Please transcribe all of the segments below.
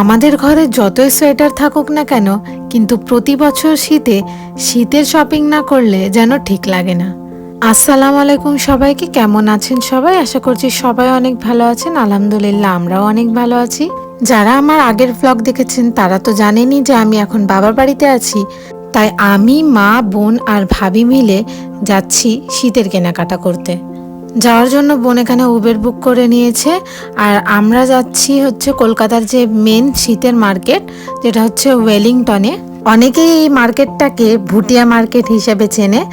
আমাদের ঘরে যতই সোয়েটার থাকুক না কেন, কিন্তু প্রতি বছর শীতে শীতের শপিং না করলে যেন ঠিক লাগে না। আসসালামু আলাইকুম সবাইকে, কেমন আছেন সবাই? আশা করছি সবাই অনেক ভালো আছেন। আলহামদুলিল্লাহ, আমরাও অনেক ভালো আছি। যারা আমার আগের ব্লগ দেখেছেন, তারা তো জানেনই যে আমি এখন বাবার বাড়িতে আছি। তাই আমি, মা, বোন আর ভাবি মিলে যাচ্ছি শীতের কেনাকাটা করতে। যাওয়ার জন্য বোন এখানে উবের বুক করে নিয়েছে। আর আমরা যাচ্ছি হচ্ছে কলকাতার যে মেন শীতের মার্কেট যেটা হচ্ছে ওয়েলিংটনে অনেকেই এই মার্কেটটাকে ভুটিয়া মার্কেট হিসেবে চেনে।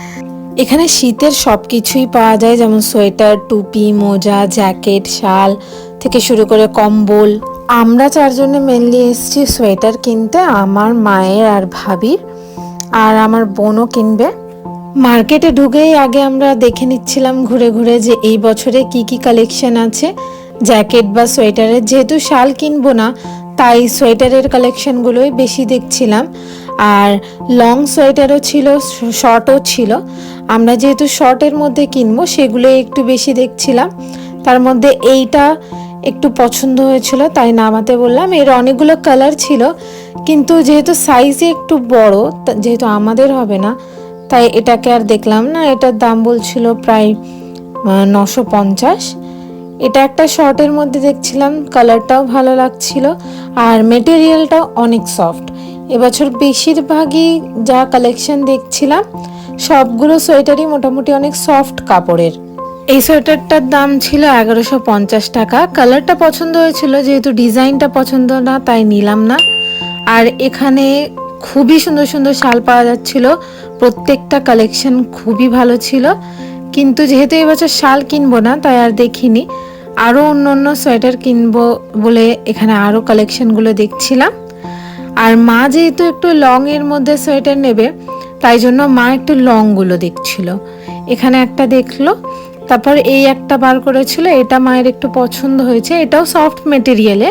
এখানে শীতের সব কিছুই পাওয়া যায়, যেমন সোয়েটার, টুপি, মোজা, জ্যাকেট, শাল থেকে শুরু করে কম্বল। আমরা চারজনে মেনলি এসছি সোয়েটার কিনতে, আমার মায়ের আর ভাবির। আর আমার বোনও কিনবে। মার্কেটে ঢুকেই আগে আমরা দেখে নিচ্ছিলাম ঘুরে ঘুরে যে এই বছরে কি কি কালেকশন আছে। জ্যাকেট বা সোয়েটারের যেহেতু শাল কিনবো না, তাই সোয়েটারের কালেকশনগুলোই বেশি দেখছিলাম। আর লং সোয়েটারও ছিল, শর্টও ছিল। আমরা যেহেতু শর্টের মধ্যে কিনবো, সেগুলোই একটু বেশি দেখছিলাম। তার মধ্যে এইটা একটু পছন্দ হয়েছিল, তাই নামাতে বললাম। এর অনেকগুলো কালার ছিল, কিন্তু যেহেতু সাইজে একটু বড় যেহেতু আমাদের হবে না তাই এটাকে আর দেখলাম না, এটার দাম বলছিল প্রায় নশো পঞ্চাশ। এটা একটা শর্টের মধ্যে দেখছিলাম কালারটাও ভালো লাগছিল, আর মেটেরিয়ালটাও অনেক সফট এবছর বেশিরভাগই যা কালেকশন দেখছিলাম, সবগুলো সোয়েটারই মোটামুটি অনেক সফট কাপড়ের। এই সোয়েটারটার দাম ছিল এগারোশো পঞ্চাশ টাকা। কালারটা পছন্দ হয়েছিল, যেহেতু ডিজাইনটা পছন্দ না, তাই নিলাম না। আর এখানে খুবই সুন্দর সুন্দর শাল পাওয়া যাচ্ছিল। প্রত্যেকটা কালেকশন খুবই ভালো ছিল। কিন্তু যেহেতু এবছর শাল কিনবো না, তাই আর দেখিনি। আরও অন্য অন্য সোয়েটার কিনবো বলে এখানে আরও কালেকশনগুলো দেখছিলাম। আর মা যেহেতু একটু লং এর মধ্যে সোয়েটার নেবে, তাই জন্য মা একটু লংগুলো দেখছিল। এখানে একটা দেখল, তারপর এই একটা বার করেছিল, এটা মায়ের একটু পছন্দ হয়েছে। এটাও সফট মেটেরিয়ালে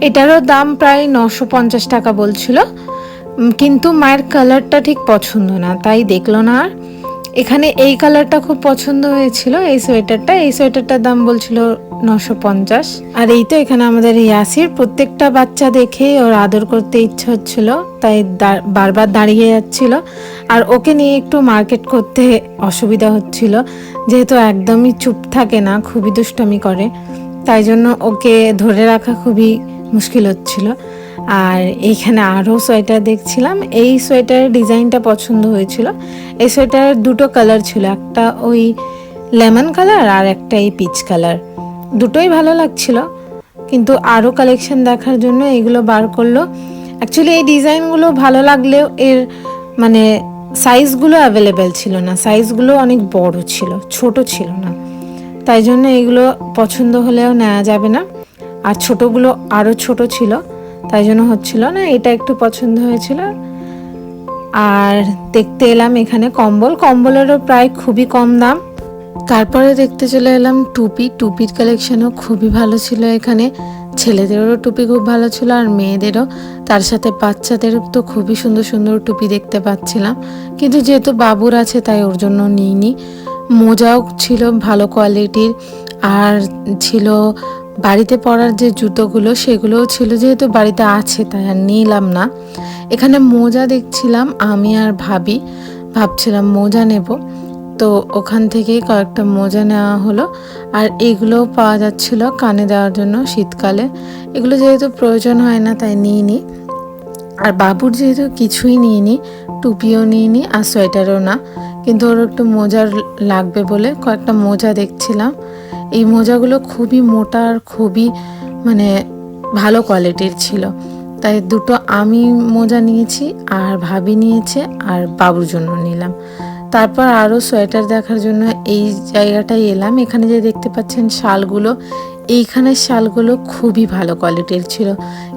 এটারও দাম প্রায় নশো পঞ্চাশ টাকা বলছিল। কিন্তু মায়ের কালারটা ঠিক পছন্দ না, তাই দেখল না আর। এখানে এই কালারটা খুব পছন্দ হয়েছিল, এই সোয়েটারটা। এই সোয়েটারটার দাম বলছিল নশো পঞ্চাশ। আর এই তো এখানে আমাদের ইয়াসির, প্রত্যেকটা বাচ্চা দেখে ওর আদর করতে ইচ্ছে হচ্ছিল, তাই বারবার দাঁড়িয়ে যাচ্ছিল। আর ওকে নিয়ে একটু মার্কেট করতে অসুবিধা হচ্ছিল, যেহেতু একদমই চুপ থাকে না, খুবই দুষ্টামি করে। তাই জন্য ওকে ধরে রাখা খুবই মুশকিল হচ্ছিল। আর এইখানে আরও সোয়েটার দেখছিলাম। এই সোয়েটারের ডিজাইনটা পছন্দ হয়েছিল। এই সোয়েটার দুটো কালার ছিল, একটা ওই লেমন কালার আর একটা এই পিচ কালার। দুটোই ভালো লাগছিল, কিন্তু আরও কালেকশন দেখার জন্য এগুলো বার করল। অ্যাকচুয়ালি এই ডিজাইনগুলো ভালো লাগলেও এর মানে সাইজগুলো অ্যাভেলেবেল ছিল না, সাইজগুলো অনেক বড় ছিল, ছোট ছিল না। তাই জন্য এগুলো পছন্দ হলেও নেওয়া যাবে না। আর ছোটগুলো আরও ছোট ছিল। তাই জন্য হচ্ছিল না, এটা একটু পছন্দ হয়েছিল। আর দেখতে এলাম এখানে কম্বল, কম্বলেরও প্রায় খুবই কম দাম। তারপরে দেখতে চলে এলাম টুপি, টুপির কালেকশনও খুবই ভালো ছিল এখানে। ছেলেদেরও টুপি খুব ভালো ছিল আর মেয়েদেরও। তার সাথে বাচ্চাদেরও তো খুবই সুন্দর সুন্দর টুপি দেখতে পাচ্ছিলাম। কিন্তু যেহেতু বাবুর আছে, তাই ওর জন্য নিইনি। মোজাও ছিল ভালো কোয়ালিটির, আর ছিল বাড়িতে পরার যে জুতোগুলো, সেগুলোও ছিল যেহেতু বাড়িতে আছে, তাই আর নিলাম না। এখানে মোজা দেখছিলাম, আমি আর ভাবি। ভাবছিলাম মোজা নেব। তো ওখান থেকেই কয়েকটা মোজা নেওয়া হলো। আর এগুলোও পাওয়া যাচ্ছিল কানে দেওয়ার জন্য শীতকালে। এগুলো যেহেতু প্রয়োজন হয় না, তাই নিইনি। আর বাবুর যেহেতু কিছুই নিইনি, টুপিও নিইনি আর সোয়েটারও না। কিন্তু ওর একটু মোজার লাগবে বলে কয়েকটা মোজা দেখছিলাম। এই মোজাগুলো খুবই মোটা আর খুবই মানে ভালো কোয়ালিটির ছিল। তাই দুটো আমি মোজা নিয়েছি, আর ভাবি নিয়েছে, আর বাবুর জন্য নিলাম। তারপর আরও সোয়েটার দেখার জন্য এই জায়গাটায় এলাম। এখানে যে দেখতে পাচ্ছেন শালগুলো এইখানের শালগুলো খুবই ভালো কোয়ালিটির ছিল।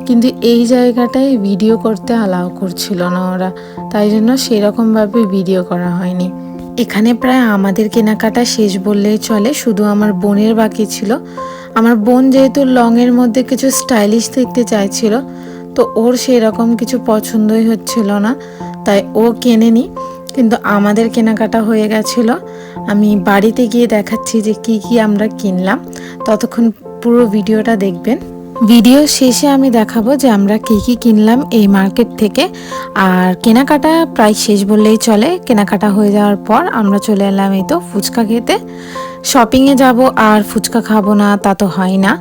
কিন্তু এই জায়গাটায় ভিডিও করতে অ্যালাউ করছিল না ওরা। তাই জন্য সেরকমভাবে ভিডিও করা হয়নি। এখানে প্রায় আমাদের কেনাকাটা শেষ বললেই চলে, শুধু আমার বোনের বাকি ছিল। আমার বোন যেহেতু লংয়ের মধ্যে কিছু স্টাইলিশ দেখতে চাইছিল, তো ওর সেরকম কিছু পছন্দই হচ্ছিল না, তাই ও কেনেনি। কিন্তু আমাদের কেনাকাটা হয়ে গেছিল। আমি বাড়িতে গিয়ে দেখাচ্ছি যে কি কি আমরা কিনলাম। ততক্ষণ পুরো ভিডিওটা দেখবেন। ভিডিও শেষে আমি দেখাবো যে আমরা কী কী কিনলাম এই মার্কেট থেকে। আর কেনাকাটা প্রায় শেষ বললেই চলে। কেনাকাটা হয়ে যাওয়ার পর আমরা চলে এলাম এই তো ফুচকা খেতে। শপিংয়ে যাব আর ফুচকা খাব না, তা তো হয় না।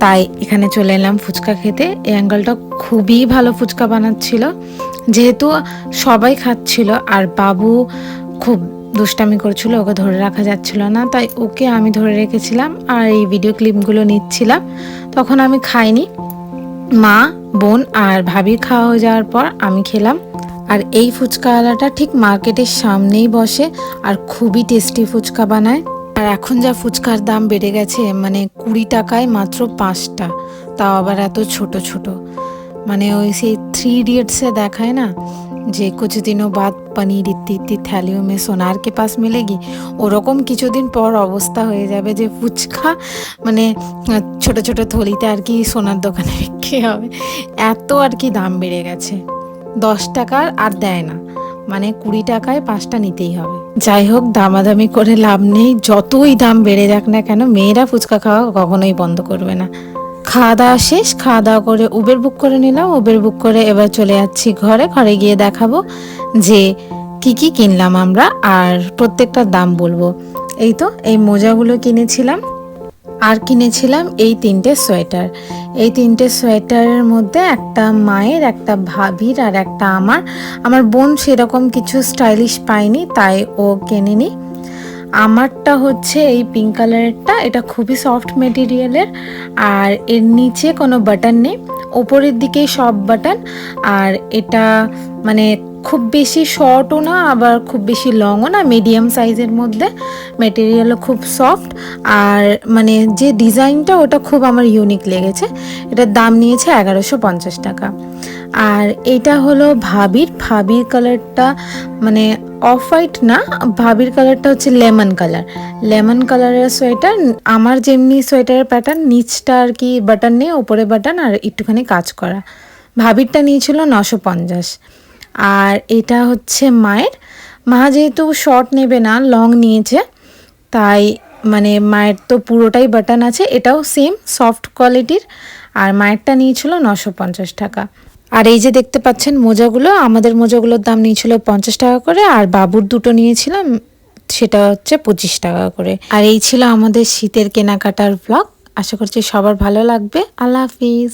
তাই এখানে চলে এলাম ফুচকা খেতে। এই অ্যাঙ্গলটা খুবই ভালো ফুচকা বানাচ্ছিল। যেহেতু সবাই খাচ্ছিল, আর বাবু খুব দুষ্টামি করছিল, ওকে ধরে রাখা যাচ্ছিল না। তাই ওকে আমি ধরে রেখেছিলাম আর এই ভিডিও ক্লিপগুলো নিচ্ছিলাম। তখন আমি খাইনি। মা, বোন আর ভাবি খাওয়া হয়ে যাওয়ার পর আমি খেলাম। আর এই ফুচকাওয়ালাটা ঠিক মার্কেটের সামনেই বসে আর খুবই টেস্টি ফুচকা বানায়। আর এখন যা ফুচকার দাম বেড়ে গেছে মানে কুড়ি টাকায় মাত্র পাঁচটা। তাও আবার এত ছোট ছোট। মানে ওই সেই থ্রি ইডিয়েটসে দেখায় না? যে কিছু দিনও বাদ পানির ইতি ইত্তি থালিও মে সোনার কে পাস মিলেগি, ওরকম কিছুদিন পর অবস্থা হয়ে যাবে যে ফুচকা মানে ছোট ছোট থলিতে আর কি সোনার দোকানে বিক্রি হবে। এত আর কি দাম বেড়ে গেছে। দশ টাকার আর দেয় না। মানে কুড়ি টাকায় পাঁচটা নিতেই হবে। যাই হোক, দামাদামি করে লাভ নেই। যতই দাম বেড়ে যাক না কেন, মেয়েরা ফুচকা খাওয়া কখনোই বন্ধ করবে না। খাওয়া দাওয়া শেষ খাওয়া দাওয়া করে উবের বুক করে নিলাম। উবের বুক করে এবার চলে যাচ্ছি ঘরে। ঘরে গিয়ে দেখাবো যে কি কি কিনলাম আমরা আর প্রত্যেকটার দাম বলব। এই তো, এই মোজাগুলো কিনেছিলাম আর কিনেছিলাম এই তিনটে সোয়েটার। এই তিনটে সোয়েটারের মধ্যে একটা মায়ের, একটা ভাবির আর একটা আমার। আমার বোন সেরকম কিছু স্টাইলিশ পায়নি, তাই ও কেনেনি। আমারটা হচ্ছে এই পিঙ্ক কালারেরটা এটা খুবই সফট মেটেরিয়ালের আর এর নিচে কোনো বাটন নেই। ওপরের দিকেই সব বাটন আর এটা মানে খুব বেশি শর্টও না, আবার খুব বেশি লংও না মিডিয়াম সাইজের মধ্যে। মেটেরিয়ালও খুব সফট আর মানে যে ডিজাইনটা ওটা খুব আমার ইউনিক লেগেছে। এটার দাম নিয়েছে এগারোশো পঞ্চাশ টাকা। আর এটা হলো ভাবির। ভাবির কালারটা মানে অফ হোয়াইট না, ভাবির কালারটা হচ্ছে লেমন কালার লেমন কালারের সোয়েটার আমার যেমনি সোয়েটারের প্যাটার্ন নিচটা আর কি বাটন নেই ওপরে বাটন আর একটুখানি কাজ করা। ভাবিরটা নিয়েছিল নশো পঞ্চাশ। আর এটা হচ্ছে মায়ের। মা যেহেতু শর্ট নেবে না লং নিয়েছে, তাই মানে মায়ের তো পুরোটাই বাটন আছে, এটাও সেম সফট কোয়ালিটির আর মায়েরটা নিয়েছিল নশো পঞ্চাশ টাকা। আর এই যে দেখতে পাচ্ছেন মোজাগুলো, আমাদের মোজাগুলোর দাম নিয়েছিল পঞ্চাশ টাকা করে, আর বাবুর দুটো নিয়েছিলাম, সেটা হচ্ছে পঁচিশ টাকা করে। আর এই ছিল আমাদের শীতের কেনাকাটার ব্লগ আশা করছি সবার ভালো লাগবে। আল্লাহ হাফিজ।